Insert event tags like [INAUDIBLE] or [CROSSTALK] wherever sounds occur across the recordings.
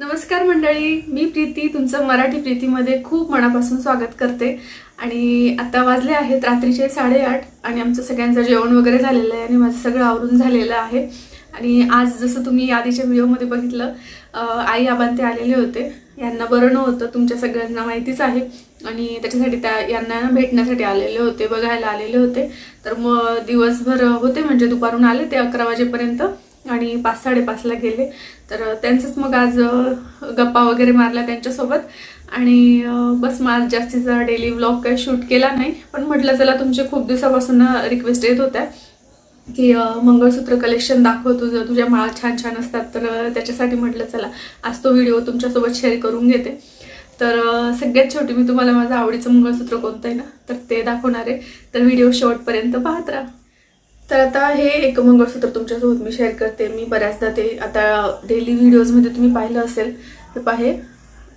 नमस्कार मंडळी मी प्रीती तुमचं मराठी प्रीतीमध्ये खूप मनापासून स्वागत करते. आणि आता वाजले आहेत रात्रीचे साडेआठ आणि आमचं सगळ्यांचं जेवण वगैरे झालेलं आहे आणि माझं सगळं आवरून झालेलं आहे. आणि आज जसं तुम्ही आधीच्या व्हिडिओमध्ये बघितलं आई आबां ते आलेले होते. यांना बरं नव्हतं तुमच्या सगळ्यांना माहितीच आहे. आणि त्याच्यासाठी त्या यांना भेटण्यासाठी आलेले होते बघायला आलेले होते. तर मग दिवसभर होते म्हणजे दुपारून आले ते अकरा वाजेपर्यंत. आणि पाच साडेपाचला गेले. तर त्यांचंच मग आज गप्पा वगैरे मारल्या त्यांच्यासोबत. आणि बस मग आज जास्तीचा डेली व्लॉग काही शूट केला नाही पण म्हटलं चला तुमचे खूप दिवसापासून रिक्वेस्ट येत होत्या की मंगळसूत्र कलेक्शन दाखव तुझं तुझ्या माळा छान छान असतात. तर त्याच्यासाठी म्हटलं चला आज तो व्हिडिओ तुमच्यासोबत शेअर करून घेते. तर सगळ्यात शेवटी मी तुम्हाला माझं आवडीचं मंगळसूत्र कोणतं आहे ना तर ते दाखवणार आहे. तर व्हिडिओ शेवटपर्यंत पाहत राहा. तर आता हे एक मंगळसूत्र तुमच्यासोबत मी शेअर करते. मी बऱ्याचदा ते आता डेली व्हिडिओजमध्ये तुम्ही पाहिलं असेल तर पाहे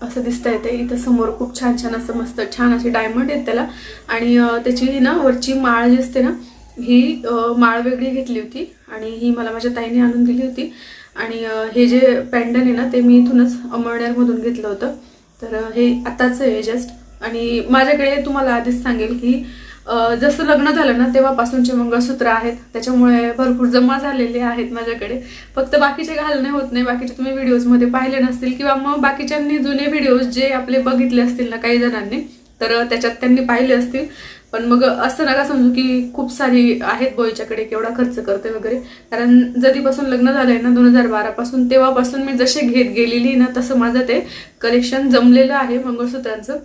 असं दिसतं येते इथं समोर खूप छान छान असं मस्त छान असे डायमंड आहेत त्याला. आणि त्याची ना वरची माळ जी असते ना ही माळ वेगळी घेतली होती आणि ही मला माझ्या ताईने आणून दिली होती. आणि हे जे पॅन्डन आहे ना ते मी इथूनच अमळनेरमधून घेतलं होतं. तर हे आत्ताचं आहे जस्ट आणि माझ्याकडे तुम्हाला आधीच सांगेल की जसं लग्न झालं ना तेव्हापासूनचे मंगळसूत्र आहेत. त्याच्यामुळे भरपूर जमा झालेले आहेत माझ्याकडे. फक्त बाकीचे घालणे होत नाही. बाकीचे तुम्ही व्हिडिओजमध्ये पाहिले नसतील किंवा मग बाकीच्यांनी जुने व्हिडिओज जे आपले बघितले असतील ना काही जणांनी तर त्याच्यात त्यांनी पाहिले असतील. पण मग असं नका समजू की खूप सारी आहेत बोईच्याकडे केवढा खर्च करते वगैरे. कारण जरीपासून लग्न झालंय ना दोन हजार बारापासून तेव्हापासून मी जसे घेत गेलेली ना तसं माझं ते कलेक्शन जमलेलं आहे मंगळसूत्रांचं.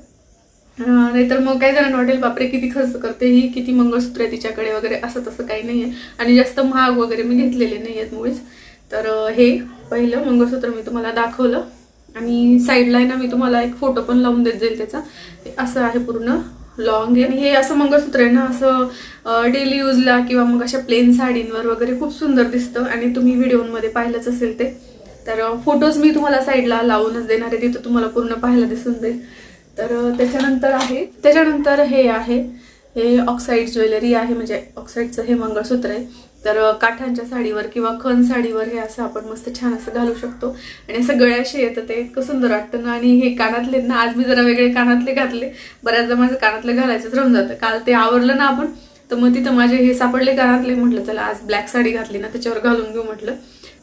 नाहीतर मग काही जणांना वाटेल बापरे किती खर्च करते ही किती मंगळसूत्र आहे तिच्याकडे वगैरे असं तसं काही नाही आहे. आणि जास्त महाग वगैरे मी घेतलेले नाही आहेत मुळीच तर हे पहिलं मंगळसूत्र मी तुम्हाला दाखवलं. आणि साईडला आहे ना मी तुम्हाला एक फोटो पण लावून देत जाईल त्याचा. असं आहे पूर्ण लॉंग आहे. आणि हे असं मंगळसूत्र आहे ना असं डेली यूजला किंवा मग अशा प्लेन साडींवर वगैरे खूप सुंदर दिसतं. आणि तुम्ही व्हिडिओमध्ये पाहिलंच असेल ते. तर फोटोज मी तुम्हाला साईडला लावूनच देणार आहे. तिथं तुम्हाला पूर्ण पाहायला दिसून जाईल. तर त्याच्यानंतर आहे त्याच्यानंतर हे आहे हे ऑक्साईड ज्वेलरी आहे म्हणजे ऑक्साईडचं हे मंगळसूत्र आहे. तर काठांच्या साडीवर किंवा खण साडीवर हे असं आपण मस्त छान असं घालू शकतो. आणि असं गळ्याशी येतं ते इतकं सुंदर वाटतं ना. आणि हे कानातले आहेत ना आज मी जरा वेगळे कानातले घातले. बऱ्याचदा माझं कानातले घालायचंच राहून जातं. काल ते आवरलं ना आपण तर मग तिथं माझे हे सापडले कानातले. म्हटलं चला आज ब्लॅक साडी घातली ना त्याच्यावर घालून घेऊ म्हटलं.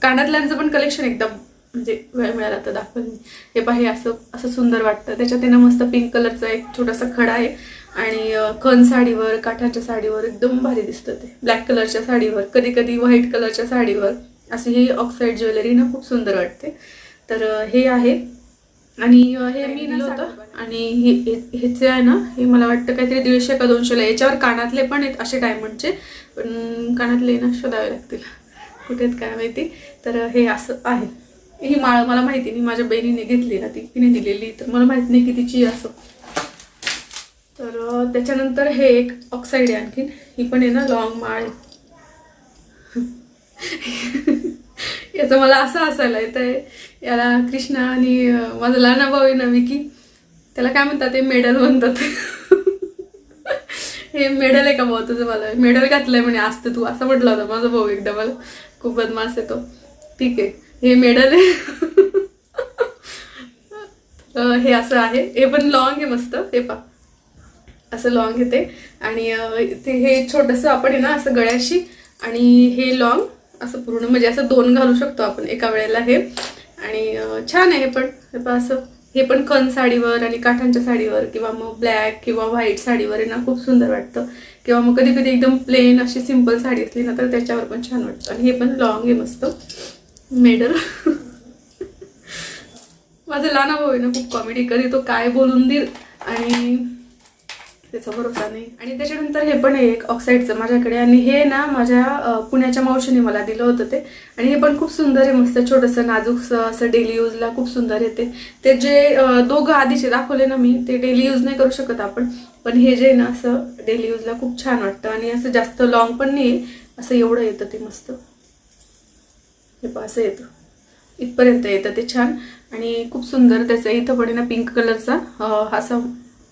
कानातल्यांचं पण कलेक्शन एकदम म्हणजे वेळ मिळाला तर दाखवेल मी हे पहा हे असं असं सुंदर वाटतं. त्याच्यात आहे ना मस्त पिंक कलरचा एक छोटासा खडा आहे. आणि खण साडीवर काठाच्या साडीवर एकदम भारी दिसतं ते. ब्लॅक कलरच्या साडीवर कधी कधी व्हाईट कलरच्या साडीवर. अशी ही ऑक्साईड ज्वेलरी ना खूप सुंदर वाटते. तर हे आहे. आणि हे मी दिलं होतं. आणि हे ह्याचे आहे ना हे मला वाटतं काहीतरी दीडशे का दोनशेला याच्यावर कानातले पण आहेत असे डायमंडचे पण कानातले ना शोधावे लागतील. कुठे आहेत काय माहिती? तर हे असं आहे. ही माळ मला माहिती नाही माझ्या बहिणीने घेतली ना ती. तिने दिलेली तर मला माहिती नाही की तिची असं. तर त्याच्यानंतर हे एक ऑक्साईड आहे आणखीन. ही पण आहे ना लॉंग माळ [LAUGHS] याचं मला असं असायला येत आहे याला कृष्णा आणि माझा लहान भाऊ आहे ना विकी त्याला काय म्हणतात ते मेडल म्हणतात. [LAUGHS] हे मेडल आहे का भाऊ तुझं मला? मेडल घातलंय म्हणे असतं तू असं म्हटलं होतं माझा भाऊ एकदा मला. खूप बदमाश येतो ठीक आहे. हे मेडल आहे. हे असं आहे. हे पण लॉंग आहे मस्त. हे पा असं लॉंग येते आणि ते हे छोटंसं आपण आहे ना असं गळ्याशी आणि हे लॉंग असं पूर्ण. म्हणजे असं दोन घालू शकतो आपण एका वेळेला हे. आणि छान आहे हे पण. हे पा असं. हे पण कन साडीवर आणि काठांच्या साडीवर किंवा मग ब्लॅक किंवा व्हाईट साडीवर आहे ना खूप सुंदर वाटतं. किंवा मग कधी कधी एकदम प्लेन अशी सिंपल साडी असली ना तर त्याच्यावर पण छान वाटतं. आणि हे पण लॉंग आहे मस्त. मेडल. माझा लहान भाऊ आहे ना खूप कॉमेडी करी तो काय बोलून देईल? आणि त्याचा भरोसा नाही. आणि त्याच्यानंतर हे पण आहे एक ऑक्साईडचं माझ्याकडे. आणि हे ना माझ्या पुण्याच्या मावशीने मला दिलं होतं ते. आणि हे पण खूप सुंदर आहे मस्त छोटंसं नाजूकसं असं डेली यूजला खूप सुंदर येते ते. जे दोघं आधीचे दाखवले ना मी ते डेली यूज नाही करू शकत आपण. पण हे जे आहे ना असं डेली यूजला खूप छान वाटतं. आणि असं जास्त लॉंग पण नाही असं एवढं येतं ते मस्त. हे पहा असं येतं. इथपर्यंत येतं ते छान. आणि खूप सुंदर त्याचं इथं पण आहे ना पिंक कलरचा असा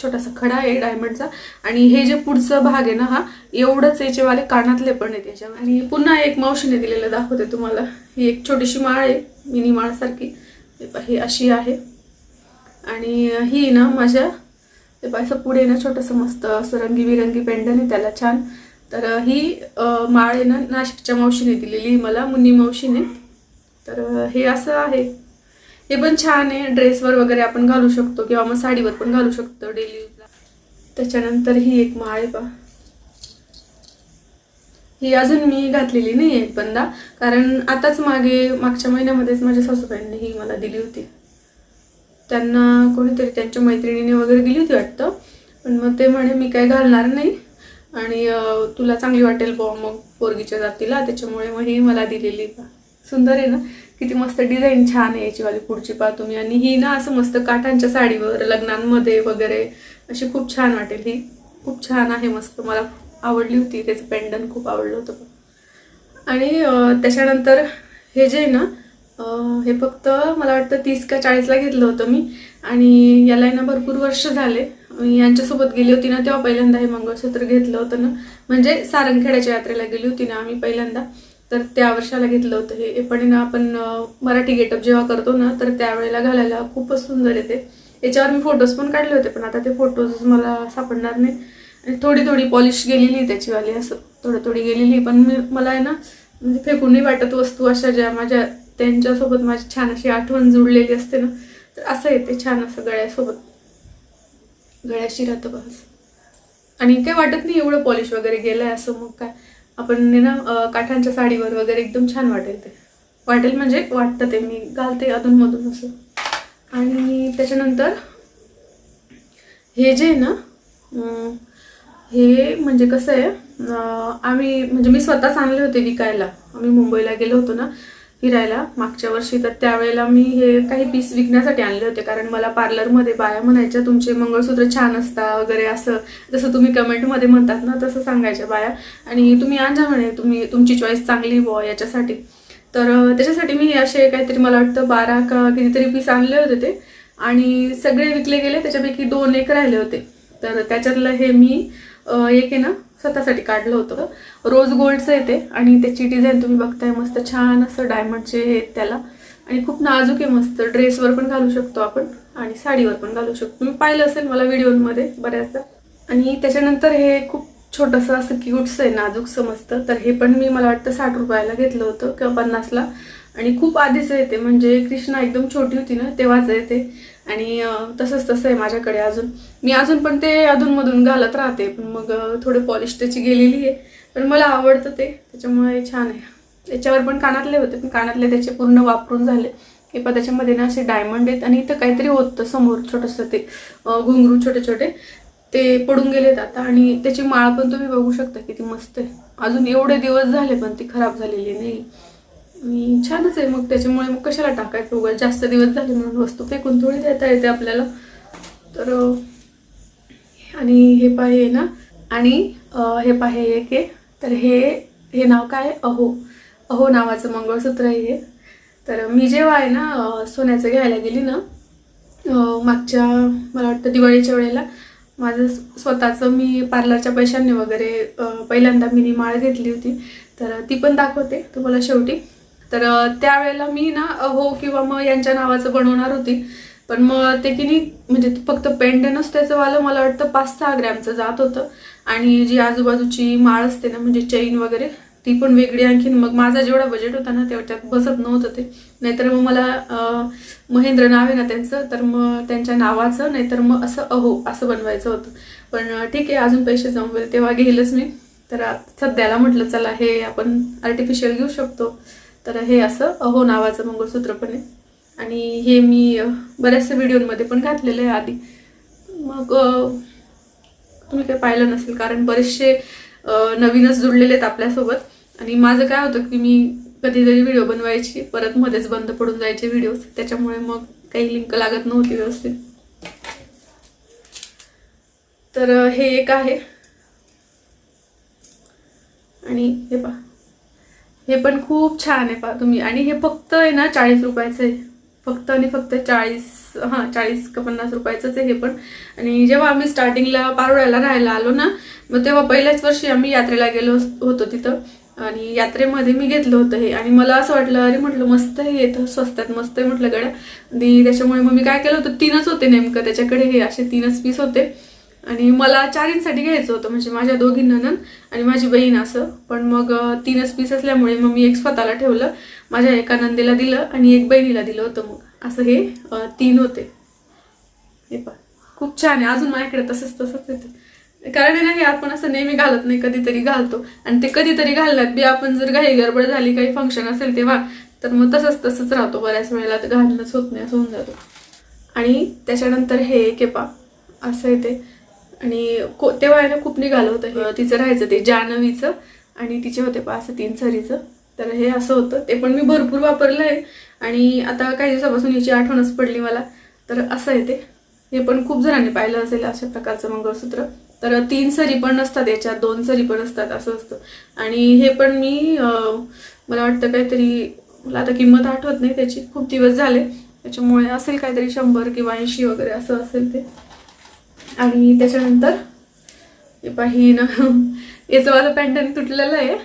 छोटासा खडा आहे डायमंडचा आणि हे जे पुढचं भाग आहे ना हा एवढंच याचेवाले कानातले पण आहेत याच्यावर. आणि पुन्हा एक मावशीने दिलेलं दाखवते तुम्हाला. ही एक छोटीशी माळ आहे मिनी माळसारखी हे ही अशी आहे. आणि ही ना माझ्या ते पहा, असं पुढे ना छोटंसं मस्त असं रंगीबिरंगी पेंडन आहे त्याला छान. तर ही माळ आहे ना नाशिकच्या मावशीने दिलेली मला मुन्नी मावशीने. तर हे असं आहे. हे पण छान आहे. ड्रेसवर वगैरे आपण घालू शकतो किंवा मग साडीवर पण घालू शकतो डेली. यूजला त्याच्यानंतर ही एक माळ आहे पा ही अजून मी घातलेली नाही आहे बंदा कारण आताच मागे मागच्या महिन्यामध्येच माझ्या सासूबाईंनी ही मला दिली होती. त्यांना कोणीतरी त्यांच्या मैत्रिणीने वगैरे दिली होती वाटतं. पण मग ते म्हणे मी काय घालणार नाही. आणि तुला चांगली वाटेल बुवा मग पोरगीच्या जातीला. त्याच्यामुळे मग ही मला दिलेली का सुंदर आहे ना? किती मस्त डिझाईन छान आहे याची वाली पुढची पहा तुम्ही आणि ही ना असं मस्त काठांच्या साडीवर लग्नांमध्ये वगैरे अशी खूप छान वाटेल ही. खूप छान आहे मस्त. मला आवडली होती. त्याचं पेंडन खूप आवडलं होतं आणि त्याच्यानंतर हे जे आहे ना हे फक्त मला वाटतं तीस का चाळीसला घेतलं होतं मी. आणि याला आहे ना भरपूर वर्ष झाले. मी यांच्यासोबत गेली होती ना तेव्हा पहिल्यांदा हे मंगळसूत्र घेतलं होतं ना. म्हणजे सारंगखेड्याच्या यात्रेला गेली होती ना आम्ही पहिल्यांदा. तर त्या वर्षाला घेतलं होतं हे. पण आहे ना आपण मराठी गेटअप जेव्हा करतो ना तर त्यावेळेला घालायला खूपच सुंदर येते. याच्यावर मी फोटोज पण काढले होते पण आता ते फोटोज मला सापडणार नाही. आणि थोडी थोडी पॉलिश गेलेली त्याचीवाली असं थोडी थोडी गेलेली पण मी मला आहे ना म्हणजे फेकून नाही वाटत वस्तू अशा ज्या माझ्या त्यांच्यासोबत माझी छान अशी आठवण जुळलेली असते ना तर असं येते छान असं गळ्यासोबत. गळ्याशी राहतं बस. आणि काही वाटत नाही एवढं पॉलिश वगैरे गेलं आहे असं मग काय. आपण ना काठांच्या साडीवर वगैरे एकदम छान वाटेल ते. वाटेल म्हणजे वाटतं ते मी घालते अधूनमधून असं. आणि त्याच्यानंतर हे जे आहे ना हे म्हणजे कसं आहे आम्ही म्हणजे मी स्वतःच आणले होते विकायला. आम्ही मुंबईला गेलो होतो ना फिरायला मागच्या वर्षी. तर त्यावेळेला मी हे काही पीस विकण्यासाठी आणले होते. कारण मला पार्लरमध्ये बाया म्हणायच्या तुमचे मंगळसूत्र छान असता वगैरे असं. जसं तुम्ही कमेंटमध्ये म्हणतात ना तसं सांगायच्या बाया. आणि तुम्ही आणजा म्हणे तुम्ही तुमची चॉईस चांगली बुवा याच्यासाठी. तर त्याच्यासाठी मी हे असे काहीतरी मला वाटतं बारा का कितीतरी पीस आणले होते ते. आणि सगळे विकले गेले. त्याच्यापैकी दोन एक राहिले होते. तर त्याच्यातलं हे मी एक आहे ना स्वतःसाठी काढलं होतं. रोज गोल्डचं येते आणि त्याची डिझाईन तुम्ही बघताय मस्त छान असं डायमंडचे हे त्याला. आणि खूप नाजूक आहे मस्त. ड्रेसवर पण घालू शकतो आपण आणि साडीवर पण घालू शकतो. तुम्ही पाहिलं असेल मला व्हिडिओमध्ये बऱ्याचदा. आणि त्याच्यानंतर हे खूप छोटंसं असं क्यूटचं आहे नाजूक समजतं तर हे पण मी मला वाटतं साठ रुपयाला घेतलं होतं किंवा पन्नासला. आणि खूप आधीच येते म्हणजे कृष्णा एकदम छोटी होती ना तेव्हाच येते आणि तसंच तसं आहे माझ्याकडे अजून. मी अजून पण ते अधूनमधून घालत राहते पण मग थोडे पॉलिश त्याची गेलेली आहे. पण मला आवडतं ते त्याच्यामुळे छान आहे. याच्यावर पण कानातले होते पण कानातले त्याचे पूर्ण वापरून झाले. हे पण त्याच्यामध्ये ना असे डायमंड आहेत आणि इथं काहीतरी होतं समोर छोटंसं ते घुंगरू छोटे छोटे. ते पडून गेलेत आता आणि त्याची माळ पण तुम्ही बघू शकता किती मस्त आहे. अजून एवढे दिवस झाले पण ती खराब झालेली नाही. आणि छानच आहे मग त्याच्यामुळे मग कशाला टाकायचं? उगाच जास्त दिवस झाले म्हणून वस्तू फेकून थोडी देता येते आपल्याला. तर आणि हे पाहे ना आणि हे पाहे एक आहे. तर हे हे नाव काय? अहो. अहो नावाचं मंगळसूत्र आहे हे. तर मी जेव्हा आहे ना सोन्याचं घ्यायला गेली ना मागच्या मला वाटतं दिवाळीच्या वेळेला माझं स्वतःचं मी पार्लरच्या पैशांनी वगैरे पहिल्यांदा मिनी माळ घेतली होती. तर ती पण दाखवते तुम्हाला शेवटी. तर त्यावेळेला मी ना हो किंवा मग यांच्या नावाचं बनवणार होती. पण मग ते की नाही म्हणजे फक्त पेंडनच त्याचं वालं मला वाटतं पाच सहा ग्रॅमचं जात होतं. आणि जी आजूबाजूची माळ असते ना म्हणजे चैन वगैरे ती पण वेगळी आणखीन. मग माझा जेवढा बजेट होता ना तेवढ्यात बसत नव्हतं ते. नाहीतर मग मला महेंद्र नाव आहे ना त्यांचं तर मग त्यांच्या नावाचं नाहीतर मग असं अहो असं बनवायचं होतं. पण ठीक आहे अजून पैसे जमवेल तेव्हा घेईलच मी. तर सध्याला म्हटलं चला हे आपण आर्टिफिशियल घेऊ शकतो. तर हे असं अहो नावाचं मंगळसूत्र पण आहे. आणि हे मी बऱ्याचशा व्हिडिओमध्ये पण घातलेलं आहे आधी. मग तुम्ही काही पाहिलं नसेल कारण बरेचसे नवीनच जुळलेले आहेत आपल्यासोबत. आणि माझं काय होतं की मी कधीतरी व्हिडिओ बनवायची परत मध्येच बंद पडून जायचे व्हिडिओज. त्याच्यामुळे मग काही लिंक लागत नव्हती व्यवस्थित. तर हे एक आहे. आणि हे पहा. हे पण खूप छान आहे पहा तुम्ही. आणि हे फक्त आहे ना चाळीस रुपयाचं. आहे फक्त आणि फक्त चाळीस हां चाळीस का पन्नास रुपयाचंच आहे हे पण. आणि जेव्हा आम्ही स्टार्टिंगला पारोळ्याला राहायला आलो ना मग तेव्हा पहिल्याच वर्षी आम्ही यात्रेला गेलो होतो तिथं. आणि यात्रेमध्ये मी घेतलं होतं हे. आणि मला असं वाटलं अरे! म्हटलं मस्त हे येतं स्वस्तात मस्त आहे म्हटलं गड्या. आणि त्याच्यामुळे मग मी काय केलं होतं तीनच होते नेमकं. त्याच्याकडे हे असे तीनच पीस होते. आणि मला चारींसाठी घ्यायचं होतं म्हणजे माझ्या दोघी ननन आणि माझी बहीण असं. पण मग तीनच पीस असल्यामुळे मग मी एक स्वतःला ठेवलं माझ्या एका नंदेला दिलं आणि एक बहिणीला दिलं होतं मग. असं हे तीन होते. हे पण खूप छान आहे. अजून माझ्याकडे तसंच तसंच येते. कारण आहे ना हे आपण असं नेहमी घालत नाही कधीतरी घालतो. आणि ते कधीतरी घालण्यात बी आपण जर काही गडबड झाली काही फंक्शन असेल तेव्हा तर मग तसंच तसंच राहतो. बऱ्याच वेळेला तर घालणंच होत नाही असं होऊन जातो. आणि त्याच्यानंतर हे केपा असं येते आणि को तेव्हा आहे ना खूप निघालं होतं तिचं राहायचं ते जानवीचं आणि तिचे होते पाच असं तीन सरीचं. तर हे असं होतं. ते पण मी भरपूर वापरलं आहे. आणि आता काही दिवसापासून याची आठवणच पडली मला. तर असं आहे ते. हे पण खूप जणांनी पाहिलं असेल अशा प्रकारचं मंगळसूत्र. तर तीन सरी पण नसतात याच्यात. दोन सरी पण असतात. असं असतं. आणि हे पण मी मला वाटतं काहीतरी मला आता किंमत आठवत नाही त्याची. खूप दिवस झाले. त्याच्यामुळे असेल काहीतरी शंभर किंवा ऐंशी वगैरे असं असेल ते. आणि त्याच्यानंतर हे पाही ना याचं माझं पॅन्टन तुटलेलं आहे.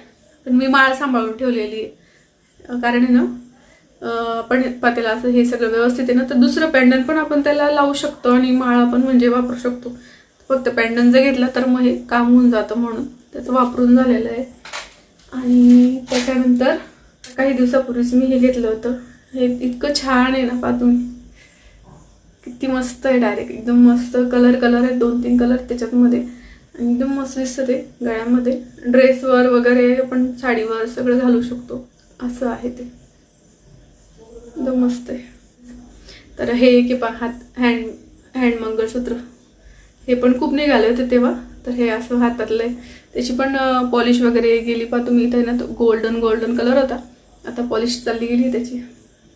पण मी माळ सांभाळून ठेवलेली आहे. कारण आहे ना आपण पातेला असं हे सगळं व्यवस्थित आहे ना तर दुसरं पॅन्डन पण आपण त्याला लावू शकतो आणि माळ आपण म्हणजे वापरू शकतो. फक्त पॅन्डन जर घेतलं तर मग हे काम होऊन जातं म्हणून. त्याचं वापरून झालेलं आहे. आणि त्याच्यानंतर काही दिवसापूर्वीच मी हे घेतलं होतं. हे इतकं छान आहे ना पातून. किती मस्त आहे डायरेक्ट एकदम मस्त कलर कलर आहेत दोन तीन कलर त्याच्यातमध्ये. आणि एकदम मस्त दिसतं ते गळ्यामध्ये. ड्रेसवर वगैरे आपण साडीवर सगळं घालू शकतो. असं आहे ते. एकदम मस्त आहे. तर हे की पा हात हँड हँड मंगळसूत्र. हे पण खूप निघाले होते तेव्हा. तर हे असं हातातलं आहे. त्याची पण पॉलिश वगैरे गेली. पा तुम्ही इथे ना तो गोल्डन गोल्डन कलर होता. आता पॉलिश चालली गेली त्याची.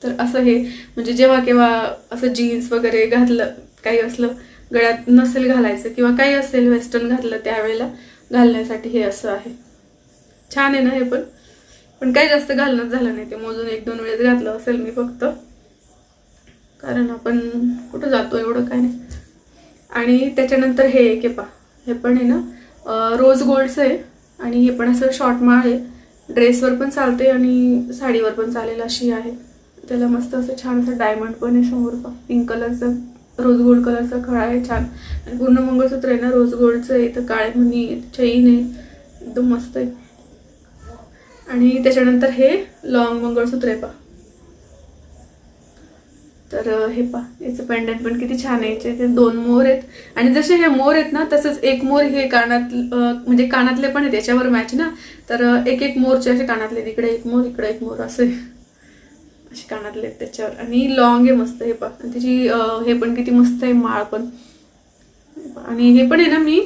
तर असं हे म्हणजे जेव्हा केव्हा असं जीन्स वगैरे घातलं काही असलं गळ्यात नसेल घालायचं किंवा काही असेल वेस्टर्न घातलं त्यावेळेला घालण्यासाठी हे असं आहे. छान आहे ना हे पण? पण काही जास्त घालणंच झालं नाही. ते मोजून एक दोन वेळेस घातलं असेल मी फक्त. कारण आपण कुठं जातो एवढं काय नाही. आणि त्याच्यानंतर हे एक आहे पा हे पण आहे ना रोज गोल्डचं आहे. आणि हे पण असं शॉर्ट माळ आहे. ड्रेसवर पण चालते आणि साडीवर पण चालेल अशी आहे. त्याला मस्त असं छान असं डायमंड पण आहे समोर पा पिंक कलरचं रोज गोल्ड कलरचा खळा आहे छान. आणि पूर्ण मंगळसूत्र आहे ना रोज गोल्डचं आहे तर काळे मुनी चैन आहे एकदम मस्त आहे. आणि त्याच्यानंतर हे लॉंग मंगळसूत्र आहे पा तर हे पा याचं पेंडंट पण किती छान आहे. याचे ते दोन मोर आहेत. आणि जसे हे मोर आहेत ना तसंच एक मोर हे कानात म्हणजे कानातले पण आहेत याच्यावर मॅच ना. तर एक एक मोरचे असे कानातले आहेत. इकडे एक मोर इकडे एक मोर असे अशी कानातले आहेत त्याच्यावर. आणि लॉंग आहे मस्त हे पण. त्याची हे पण किती मस्त आहे माळ पण. आणि हे पण आहे ना मी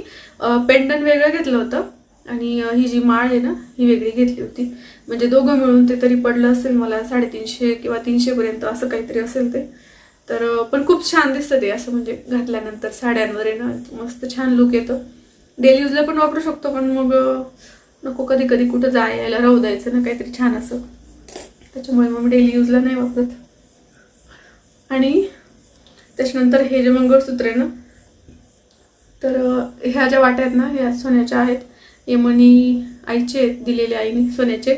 पेंडन वेगळं घेतलं होतं. आणि ही जी माळ आहे ना ही वेगळी घेतली होती. म्हणजे दोघं मिळून ते तरी पडलं असेल मला साडेतीनशे किंवा तीनशेपर्यंत असं काहीतरी असेल ते. तर पण खूप छान दिसतं ते असं म्हणजे घातल्यानंतर साड्यांवर आहे ना मस्त छान लुक येतो. डेली यूजला पण वापरू शकतो पण मग नको कधी कधी कुठं जाय यायला राहू द्यायचं ना काहीतरी छान असं. त्याच्यामुळे मग डेली यूजला नाही वापरत. आणि त्याच्यानंतर हे जे मंगळसूत्र आहे ना तर ह्या ज्या वाट्या आहेत ना ह्या सोन्याच्या आहेत. यमनी आईचे आहेत दिलेले आईने सोन्याचे.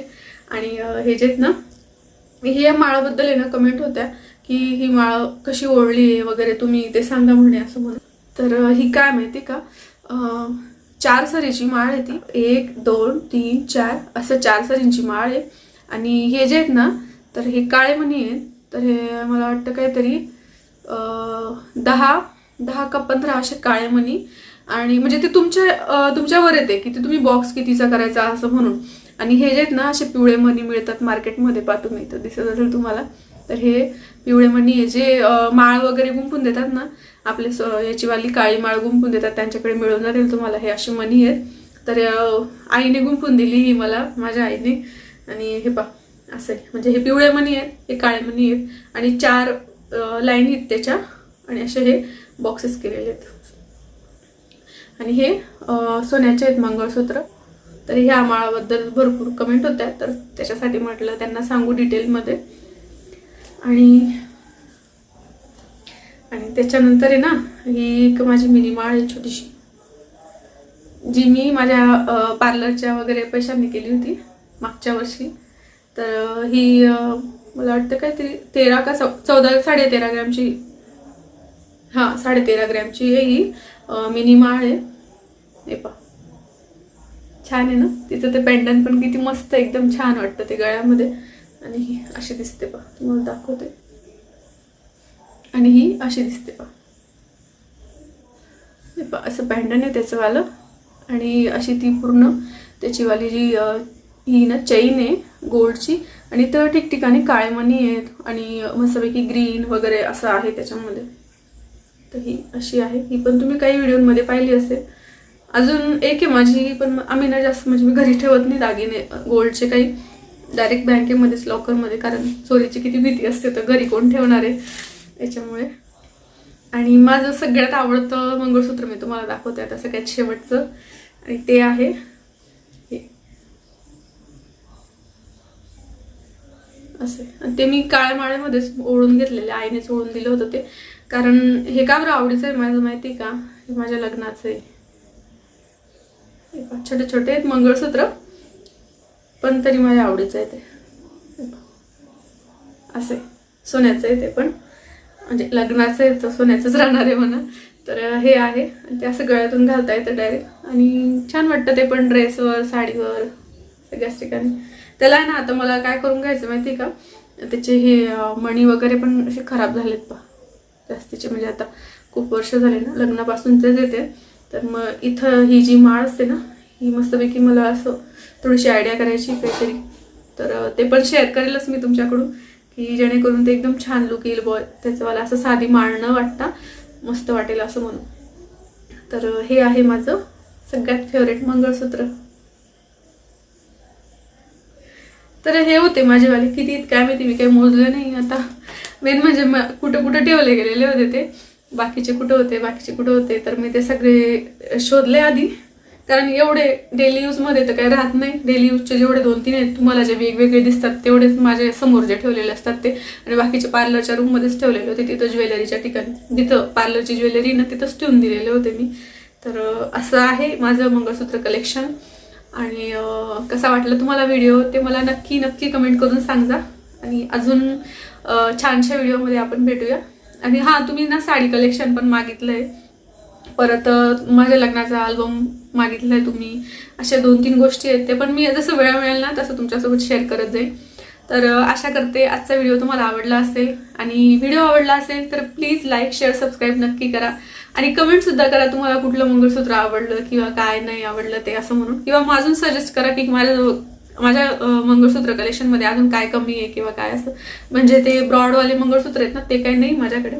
आणि हे जे आहेत ना हे या माळाबद्दल आहे ना कमेंट होत्या की ही माळ कशी ओढली आहे वगैरे तुम्ही ते सांगा म्हणे असं म्हणून. तर ही काय माहिती का? चार सरीची माळ आहे ती. एक दोन तीन चार असं चार सरींची माळ आहे. आणि हे जे आहेत ना तर हे काळे मणी आहेत तर हे मला वाटतं काहीतरी दहा दहा का पंधरा असे काळे मणी. आणि म्हणजे ते तुमच्या तुमच्यावर येते की ते तुम्ही बॉक्स कितीचा करायचा असं म्हणून. आणि हे जे आहेत ना असे पिवळे मणी मिळतात मार्केटमध्ये पा तुम्ही तर दिसत असेल तुम्हाला. तर हे पिवळे मणी हे जे माळ वगैरे गुंफून देतात ना आपले स- याचीवाली काळी माळ गुंफून देतात त्यांच्याकडे मिळून जातील तुम्हाला हे असे मणी आहेत. तर आईने गुंपून दिली ही मला माझ्या आईने. आणि हे पा असं आहे. म्हणजे हे पिवळे मणी आहेत हे काळे मणी आहेत आणि चार लाईन आहेत त्याच्या आणि असे हे बॉक्सेस केलेले आहेत. आणि हे सोन्याचे आहेत मंगळसूत्र. तर ह्या माळाबद्दल भरपूर कमेंट होत्या. तर त्याच्यासाठी म्हटलं त्यांना सांगू डिटेलमध्ये आणि आणि त्याच्यानंतर आहे ना ही एक माझी मिनी माळ आहे छोटीशी. जी मी माझ्या पार्लरच्या वगैरे पैशांनी केली होती. मागच्या वर्षी. तर ही मला वाटतं काहीतरी तेरा का चौदा साडे तेरा ग्रॅमची हां साडेतेरा ग्रॅमची आहे ही अं, मिनी माळ आहे. हे पहा. छान आहे ना? तिचं ते पेंडन पण किती मस्त एकदम छान वाटतं ते गळ्यामध्ये. आणि ही अशी दिसते पहा. तुम्हाला दाखवते. आणि ही अशी दिसते पहा. हे पहा असं पॅन्डन आहे त्याचंवालं आणि अशी ती पूर्ण त्याचीवाली जी ही ना चैन आहे गोल्डची आणि तर ठिकठिकाणी काळे मणी आहेत आणि मस्तपैकी ग्रीन वगैरे असं आहे त्याच्यामध्ये. तर ही अशी आहे. ही पण तुम्ही काही व्हिडिओमध्ये पाहिली असेल. अजून एक आहे माझी पण आम्ही ना जास्त म्हणजे मी घरी ठेवत नाही दागिने गोल्डचे काही. डायरेक्ट बँकेमध्येच लॉकरमध्ये कारण चोरीची किती भीती असते तर घरी कोण ठेवणार आहे याच्यामुळे. आणि माझं सगळ्यात आवडतं मंगळसूत्र मी तुम्हाला दाखवते आता सगळ्यात शेवटचं. आणि ते आहे असे. आणि ते मी काळ्या माळ्यामध्येच ओढून घेतलेले आईनेच ओढून दिलं होतं ते. कारण हे का बरं आवडीचं आहे माझं माहिती आहे का? हे माझ्या लग्नाचं आहे. छोटे छोटे आहेत मंगळसूत्र पण तरी माझ्या आवडीचं आहे ते. असे. सोन्याचं आहे ते पण. म्हणजे लग्नाचं आहे तर सोन्याचंच राहणार आहे म्हणा. तर हे आहे. आणि ते असं गळ्यातून घालता येतं डायरेक्ट आणि छान वाटतं ते पण ड्रेसवर साडीवर सगळ्याच ठिकाणी. त्याला आहे ना आता मला काय करून घ्यायचं माहिती आहे का? त्याचे हे मणी वगैरे पण असे खराब झालेत पा जास्तीचे म्हणजे आता खूप वर्ष झाले ना लग्नापासूनचेच येते. तर मग इथं ही जी माळ असते ना ही मस्तपैकी मला असं थोडीशी आयडिया करायची काहीतरी. तर ते पण शेअर करेलच मी तुमच्याकडून की जेणेकरून ते एकदम छान लुक येईल बॉय त्याचं मला असं साधी माळ न वाटता मस्त वाटेल असं म्हणून. तर हे आहे माझं सगळ्यात फेवरेट मंगळसूत्र. तर हे होते माझेवाले किती आहेत काय माहिती मी काही मोजलं नाही. आता मेन म्हणजे म- कुठं कुठं ठेवले गेलेले होते ते. बाकीचे कुठं होते बाकीचे कुठं होते तर मी ते सगळे शोधले आधी. कारण एवढे डेली यूजमध्ये तर काही राहत नाही. डेली यूजचे जेवढे दोन तीन आहेत तुम्हाला जे वेगवेगळे दिसतात तेवढेच माझे समोर जे ठेवलेले असतात ते. आणि बाकीचे पार्लरच्या रूममध्येच ठेवलेले होते. तिथं ज्वेलरीच्या ठिकाणी जिथं पार्लरची ज्वेलरी ना तिथंच ठेवून दिलेले होते मी. तर असं आहे माझं मंगळसूत्र कलेक्शन आणि कसा वाटला तुम्हाला व्हिडिओ ते मला नक्की नक्की कमेंट करून सांगा आणि अजून छानशा व्हिडिओमध्ये आपण भेटूया. आणि हां तुम्ही ना साडी कलेक्शन पण मागितलं आहे परत माझ्या लग्नाचा अल्बम मागितला आहे तुम्ही. अशा दोन तीन गोष्टी आहेत ते पण मी जसं वेळ मिळेल ना तसं तुमच्यासोबत शेअर करत जाईल तर आशा करते आजचा व्हिडिओ तुम्हाला आवडला असेल. आणि व्हिडिओ आवडला असेल तर प्लीज लाईक शेअर सबस्क्राईब नक्की करा. आणि कमेंट सुद्धा करा तुम्हाला कुठलं मंगळसूत्र आवडलं किंवा काय नाही आवडलं ते असं म्हणून. किंवा मग अजून सजेस्ट करा की माझ्या माझ्या मंगळसूत्र कलेक्शनमध्ये अजून काय कमी आहे किंवा काय असं. म्हणजे ते ब्रॉडवाले मंगळसूत्र आहेत ना ते काही नाही माझ्याकडे.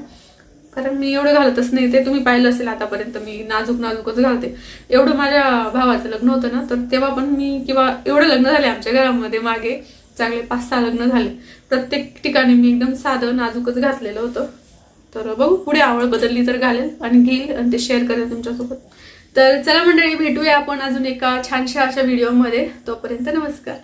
कारण मी एवढं घालतच नाही. ते तुम्ही पाहिलं असेल आतापर्यंत मी नाजूक नाजूकच घालते. एवढं माझ्या भावाचं लग्न होतं ना तर तेव्हा पण मी किंवा एवढं लग्न झाले आमच्या घरामध्ये मागे. चांगले पाच सहा लग्न झाले. प्रत्येक ठिकाणी मी एकदम साधं नाजूकच घातलेलं होतं. तर बघू पुढे आवड बदलली तर घालेल आणि घेईल आणि ते शेअर करेल तुमच्यासोबत. तर चला मंडळी भेटूया आपण अजून एका छानशा अशा व्हिडिओमध्ये तोपर्यंत नमस्कार.